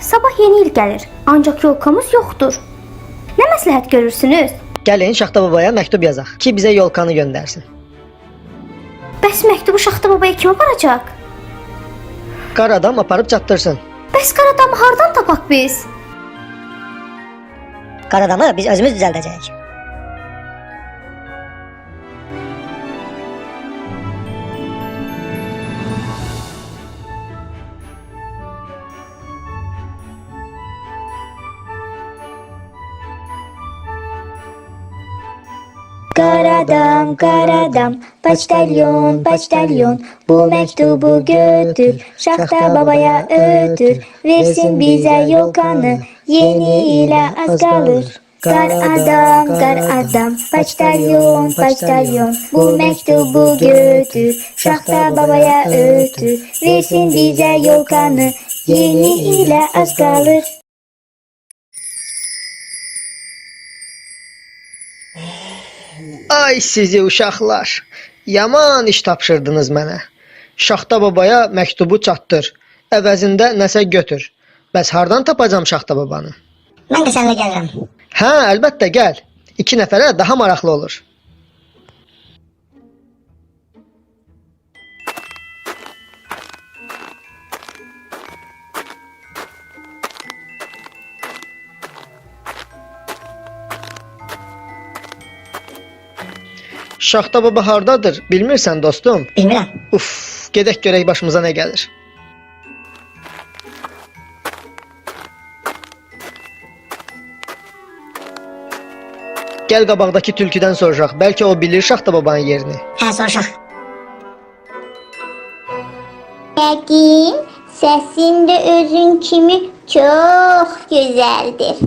sabah yeni il gəlir, ancaq yolkamız yoxdur. Nə məsləhət görürsünüz? Gəlin Şaxta babaya məktub yazaq ki, bizə yolkanı göndərsin. Bəs məktubu Şaxta babaya kim aparacaq? Qar adam aparıb çatdırsın. Bəs qar adamı hardan tapaq biz? Qaradamı biz özümüz düzəldəcəyik. Karadam karadam paçtalyon paçtalyon. Bu mektubu götür Şahta babaya ötür. Versin bize yolkanı yeni ile az kalır. Kar adam kar adam paçtalyon paçtalyon. Bu mektubu götür Şahta babaya ötür. Versin bize yolkanı yeni ile az kalır Ay sizi uşaqlar. Yaman iş tapşırdınız mənə. Şaxta babaya məktubu çatdır. Əvəzində nəsə götür. Bəs hardan tapacam Şaxta babanı? Mən də səninlə gəlirəm. Hə, əlbəttə gəl. 2 nəfərə daha maraqlı olur. Şaxta baba hardadır? Bilmirsən dostum? Bilmirəm. Uf, gedək görək başımıza nə gəlir. Gəl qabaqdakı tülküdən soruşaq. Bəlkə o bilir Şaxta babanın yerini. Hə, soruşaq. Yəqin səsində özün kimi çox gözəldir.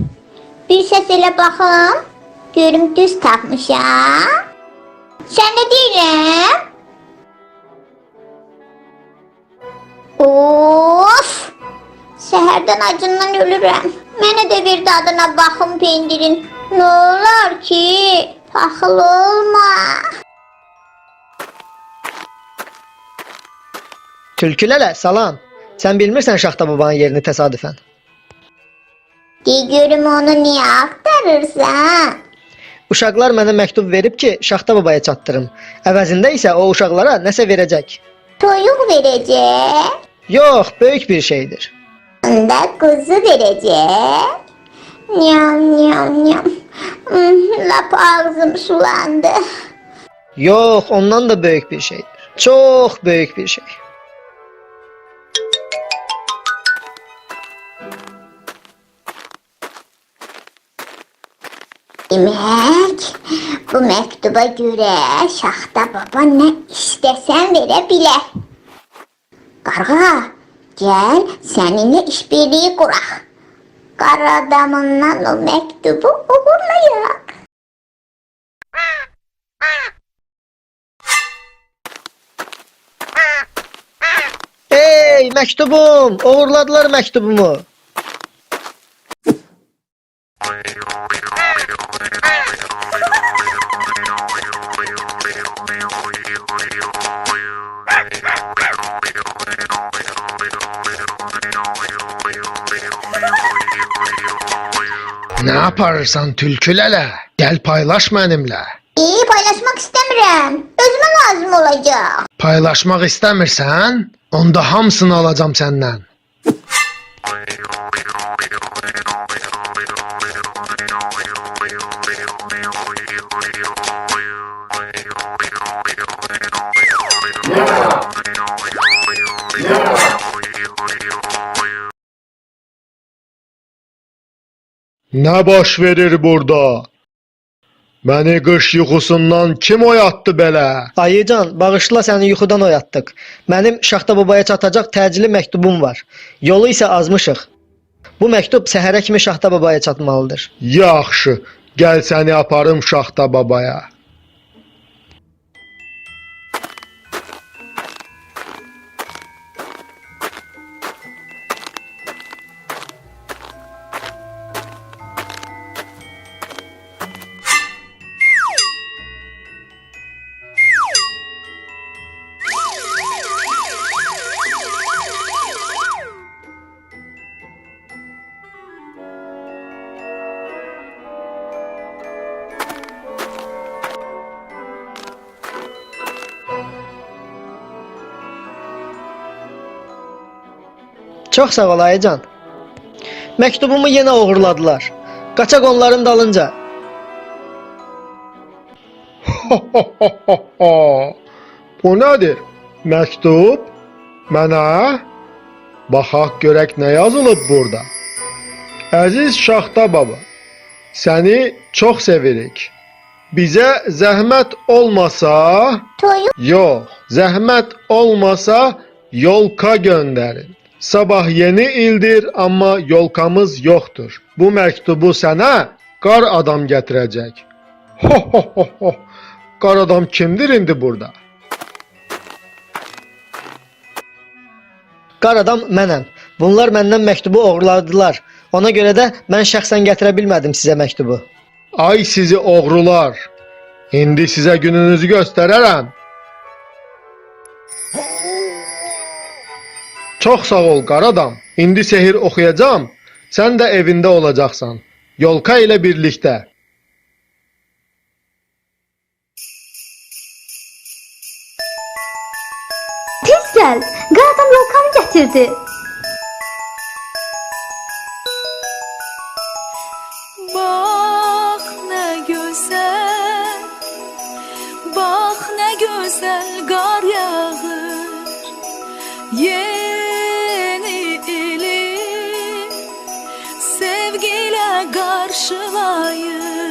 Bir səs elə baxım, görüm düz tapmışam. Sən də deyirəm? Of! Səhərdən acından ölürəm. Mənə də bir dadına baxım pendirin. Nə olar ki, paxıl olma. Tülkülələ, salam. Sən bilmirsən Şaxta babanın yerini təsadüfən. De görüm onu niyə axtarırsan? Uşaqlar mənə məktub verib ki, Şaxta babaya çatdırım. Əvəzində isə o uşaqlara nəsə verəcək. Toyuq verəcək, Yox, böyük bir şeydir. onda quzu verəcək. Nyam nyam nyam. Lap ağzım sulandı. Yox, ondan da böyük bir şeydir. Çox böyük bir şey. Demək, bu məktuba görə Şaxta baba nə istəsən verə bilər. Qarğa, gəl səninlə işbirliyi quraq. Qara adamından o məktubu uğurlayaq. Ey, məktubum! Oğurladılar məktubumu. Ne yaparsan tülkülələ, gəl paylaş mənimlə. İyi paylaşmaq istəmirəm. Özümə lazım olacaq. Paylaşmaq istəmirsən? Onda hamısını alacağam səndən. Ne baş verir burada? Beni qış yuxusundan kim oyatdı belə? Ayıcan, bağışla səni yuxudan oyatdıq. Mənim Şaxta babaya çatacaq təcili məktubum var. Yolu isə azmışıq. Bu məktub səhərə kimi Şaxta babaya çatmalıdır. Yaxşı, gəl səni aparım Şaxta babaya. Çox sağ ol Aycan. Məktubumu yenə oğurladılar. Qaçaq onların dalınca. Bu nədir? Məktub? Mənə? Baxaq görək nə yazılıb burada. Əziz Şaxta baba, səni çox sevirik. Bizə zəhmət olmasa, yox, zəhmət olmasa yolka göndərin. Sabah yeni ildir, amma yolkamız yoxdur. Bu məktubu sənə qar adam gətirəcək. Ho ho ho ho. Qar adam kimdir indi burada? Qar adam mənəm. Bunlar məndən məktubu oğurladılar. Ona görə də mən şəxsən gətirə bilmədim sizə məktubu. Ay sizi oğrular. İndi sizə gününüzü göstərərəm. Çox sağ ol qar adam. İndi sehir oxuyacağam. Sən də evində olacaqsan. Yolka ilə birlikdə. Tez gəl. Qar adam yolkamı gətirdi. Sevgiyle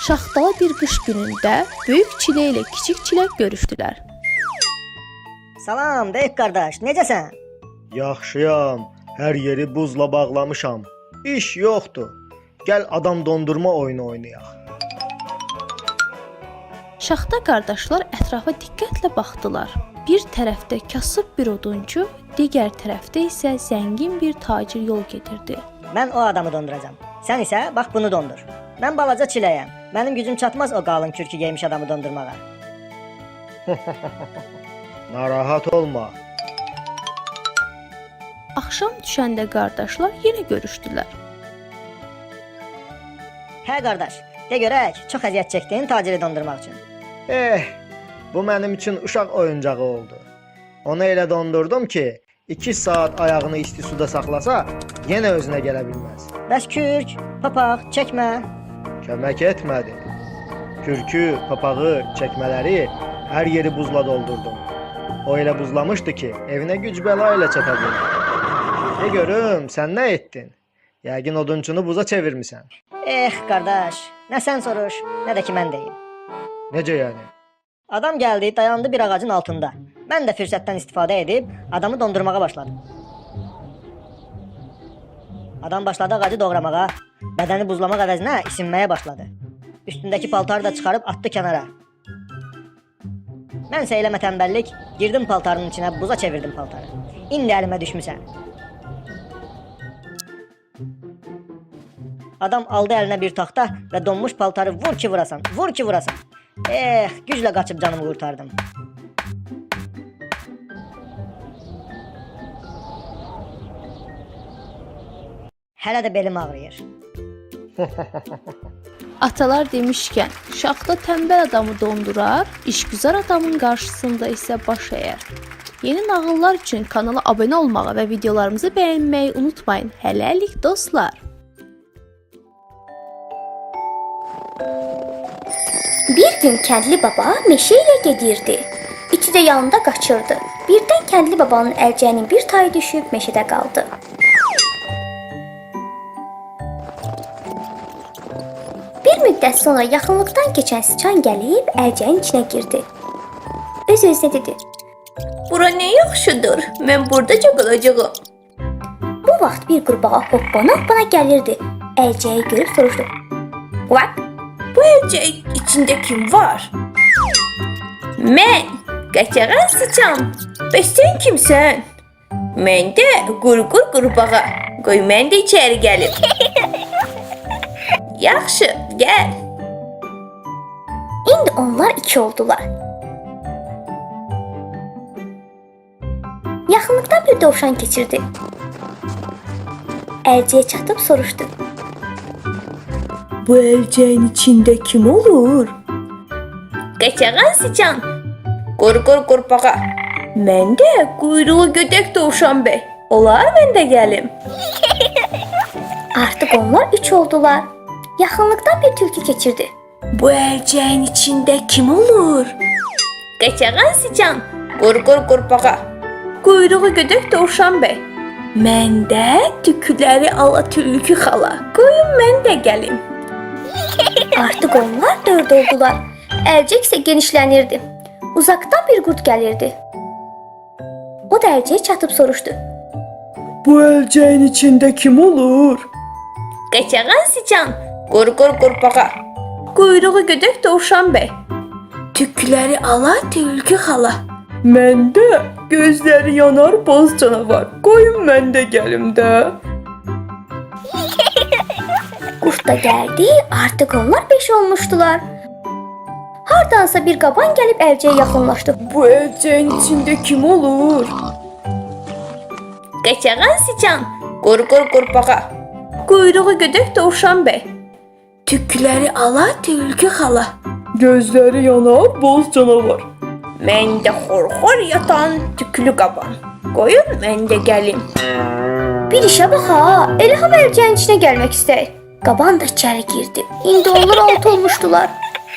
Şaxtalı bir qış günündə böyük çilə ilə kiçik çilək görüşdülər. Salam, Deyik qardaş, necəsən? Yaxşıyam. Hər yeri buzla bağlamışam. İş yoxdur. Gəl adam dondurma oyunu oynayaq. Şaxta qardaşlar ətrafa diqqətlə baxdılar. Bir tərəfdə kasıb bir odunçu, digər tərəfdə isə zəngin bir tacir yol gedirdi. Mən o adamı donduracağam. Sən isə bax bunu dondur. Mən balaca çiləyəm. Mənim gücüm çatmaz o qalın kürkü geymiş adamı dondurmağa. Narahat olma. Axşam düşəndə qardaşlar yenə görüşdülər. Hə qardaş, de görək, çox əziyyət çəkdin taciri dondurmaq üçün. Eh, bu mənim üçün uşaq oyuncağı oldu. Onu elə dondurdum ki, 2 saat ayağını isti suda saxlasa, yenə özünə gələ bilməz. Bəs kürk, papaq, çəkmə. Kömək etmədi. Kürkü, papağı, çəkmələri hər yeri buzla doldurdum. O elə buzlamışdı ki, evinə güc bəla ilə çata bildi. De görüm, sən nə etdin? Yəqin odunçunu buza çevirmisən. Eh qardaş, nə sən soruş, nə də ki mən deyim. Necə yəni? Adam gəldi, dayandı bir ağacın altında. Mən də fürsətdən istifadə edib adamı dondurmağa başladım. Adam başladı ağacı doğramağa, bədəni buzlamaq əvəzinə isinməyə başladı. Üstündəki paltarı da çıxarıb atdı kənara. Mən isə eləmə tənbəllik, girdim paltarının içinə, buza çevirdim paltarı. İndi əlimə düşmüsən. Adam aldı əlinə bir taxta və donmuş paltarı vur ki vurasan, vur ki vurasan. Eh, güclə qaçıb canımı qurtardım. Hələ də belim ağrıyır. Atalar demişkən, şaxta tənbəl adamı dondurar, işgüzar adamın qarşısında isə baş əyər. Yeni nağıllar üçün kanala abunə olmağı və videolarımızı bəyənməyi unutmayın. Hələlik dostlar. Bir gün kəndli baba meşə ilə gedirdi. İti də yanında qaçırdı. Birdən kəndli babanın əlcəyinin bir tayı düşüb meşədə qaldı. Müddət sonra yaxınlıqdan keçən siçan gəlib əlcəyin içinə girdi. Öz-özünə dedi: Bura ne yaxşıdır. Mən buradaca qalacağam. Bu vaxt bir qurbağa hoppana hoppana gəlirdi. Əlcəyi görüb soruşdu: "Vak, Bu elcək içində kim var? Mən qaçağan sıçan. Bəs sən kimsən? Mən də qurqur qurbağa. Qoy mən də içəri gəlim. Yaxşı, gəl. İndi onlar iki oldular. Yaxınlıqdan bir dovşan keçirdi. Əlcəyə çatıb soruşdu. Bu elcəyin içində kim olur? Qaçağan sıçan. Qurqur qurbağa. Mən də quyruğu gödək dovşan bəy. Olar mən də gəlim. Artıq onlar üç oldular. Yaxınlıqdan bir tülkü keçirdi. Bu elcəyin içində kim olur? Qaçağan sıçan, qurqur qurbağa. Quyruğu gödək dovşan bəy. Məndə tükləri ala tülkü xala. Qoyun mən də gəlim. Artıq onlar dörd oldular. Əlcək isə genişlənirdi. Uzaqdan bir qurd gəlirdi. O da əlcəyə çatıb soruşdu. Bu elcəyin içində kim olur? Qaçağan sıçan, qurqur qurbağa. Quyruğu gödək dovşan bəy. Tükləri ala tülkü xala. Məndə gözləri yanar boz canavar. Də gəlim də. Qurd da gəldi. Artıq onlar beş olmuşdular. Hardansa bir qaban gəlib əlcəyə yaxınlaşdı. Bu elcəyin içində kim olur? Qaçağan sıçan, qurqur qurbağa. Quyruğu gödək dovşan bəy. Tükləri ala tülkü xala. Gözləri yanar boz canavar. Mən də xorxor yatan tüklü qaban. Qoyun mən də gəlim. Bir işə bax ha, elə ham əlcəyin içinə gəlmək istəyir. Qaban da içəri girdi. İndi onlar altı olmuşdular.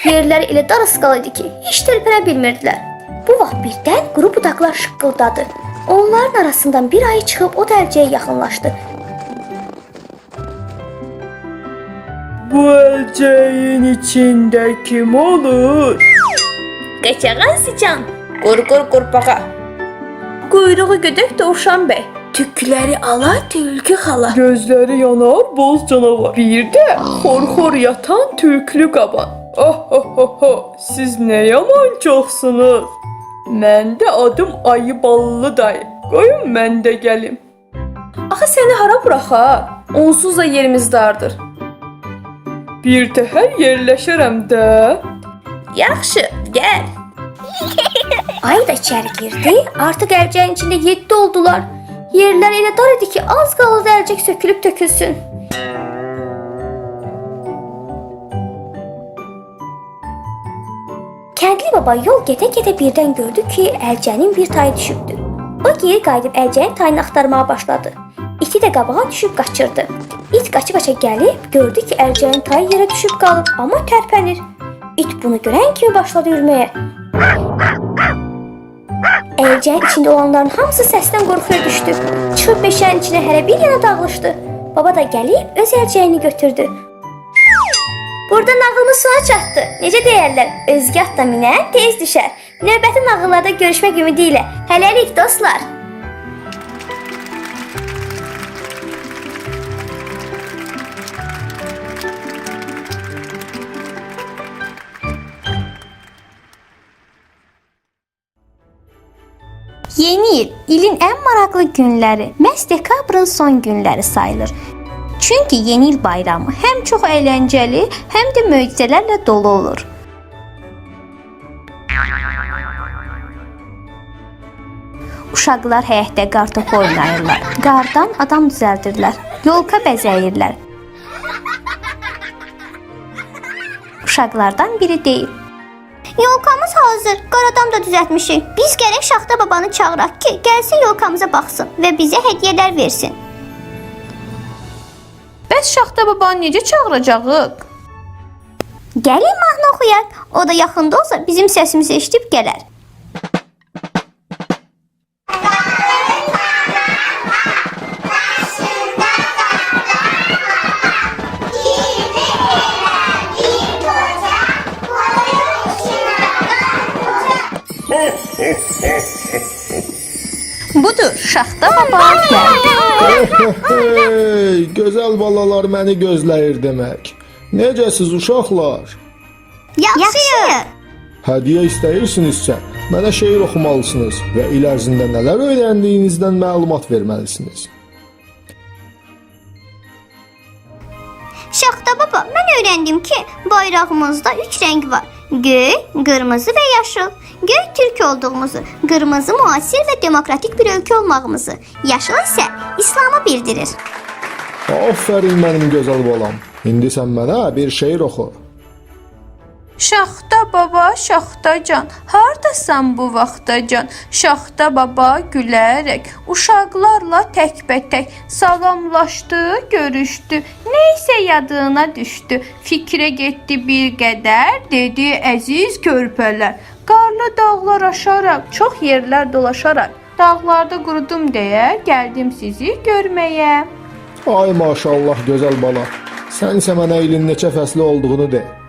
Yerləri elə darısqal idi ki, heç tərpənə bilmirdilər. Bu vaxt birdən quru budaqlar şıqqıldadı. Onların arasından bir ayı çıxıb o da əlcəyə yaxınlaşdı. Bu elcəyin içində kim olur? Qaçağan sıçan, qurqur qurbağa. Quyruğu gödək dovşan bəy. Tükləri ala tülkü xala. Gözləri yanar boz canavar. Bir də xor-xor yatan tülklü qaban. Oh oh oh oh. Siz nə yaman çoxsunuz. Mən də adım Ayı Ballı dayı. Qoyun mən də gəlim. Axı səni hara buraxaq? Onsuz da yerimiz dardır. Bir təhər yerləşərəm də. Yaxşı, gəl. Ayı da içəri girdi. Artıq əlcəyin içində 7 oldular. Yerlər elə dar idi ki, az qaldı əlcək sökülüb tökülsün. Kəndli baba yol gedə-gedə birdən gördü ki, əlcənin bir tayı düşübdü. O geri qayıdıb əlcəyin tayını axtarmağa başladı. İti də qabağa düşüb qaçırdı. İt qaça-qaça gəlib gördü ki, əlcəyin tayı yerə düşüb qalıb, amma tərpənir. İt bunu görən kimi başladı yürüməyə. Əlcəyin içində olanların hamısı səsdən qorxuya düşdü. Çıxıb meşənin içinə hərə bir yana dağılışdı. Baba da gəlib öz əlcəyini götürdü. Burada nağılımız sona çatdı. Necə deyərlər? Özgə atda minən tez düşər. Növbəti nağıllarda görüşmək ümidi ilə. Hələlik dostlar. İlin ən maraqlı günləri, məhz dekabrın son günləri sayılır. Çünki yeni il bayramı həm çox əyləncəli, həm də möcüzələrlə dolu olur. Uşaqlar həyətdə qartopu oynayırlar. Qardan adam düzəldirlər. Yolka bəzəyirlər. uşaqlardan biri deyir. Yolkamız hazır. Qaradam da düzəltmişik. Biz gərək Şaxta babanı çağıraq ki, gəlsin yolkamıza baxsın və bizə hədiyyələr versin. Bəs Şaxta babanı necə çağıracağıq? Gəlin mahnı oxuyaq. O da yaxında olsa bizim səsimizi eşidib gələr. Şaxta baba gəldi. Hey, gözəl balalar məni gözləyir demək. Necəsiz uşaqlar? Yaxşı. Hədiyyə istəyirsinizsə, mənə şeir oxumalısınız və il ərzində nələr öyrəndiyinizdən məlumat verməlisiniz. Şaxta baba, mən öyrəndim ki, bayrağımızda 3 rəng var. Göy, qırmızı və yaşıl. Göy türk olduğumuzu, qırmızı müasir və demokratik bir ölkə olmağımızı, yaşıl isə İslamı bildirir. Aferin mənim gözəl balam. İndi sən mənə bir şeir oxu. Şaxta baba, Şaxtacan, hardasan bu vaxtacan? Şaxta baba gülərək uşaqlarla təkbətək salamlaşdı, görüşdü. Nəysə yadına düşdü. Fikrə getdi bir qədər, dedi əziz körpələr. Qarlı dağlar aşaraq, çox yerlər dolaşaraq, dağlarda qurudum deyə gəldim sizi görməyə. Ay maşallah gözəl bala. Sən isə mənə ilin neçə fəsli olduğunu de.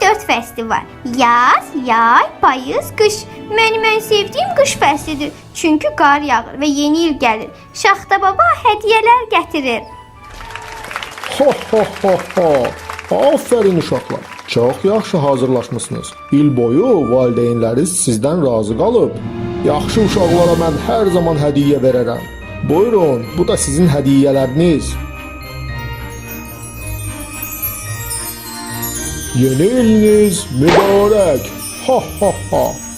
4 fəsli var. Yaz, yay, payız, qış. Mənim ən sevdiyim qış fəslidir. Çünki qar yağır və yeni il gəlir. Şaxta baba hədiyyələr gətirir. Ho ho ho ho. Aferin uşaqlar. Çox yaxşı hazırlaşmısınız. İl boyu valideynləriniz sizdən razı qalıb. Yaxşı uşaqlara mən hər zaman hədiyyə verərəm. Buyurun, bu da sizin hədiyyələriniz. Yeni iliniz mübarək. Ha ha ha.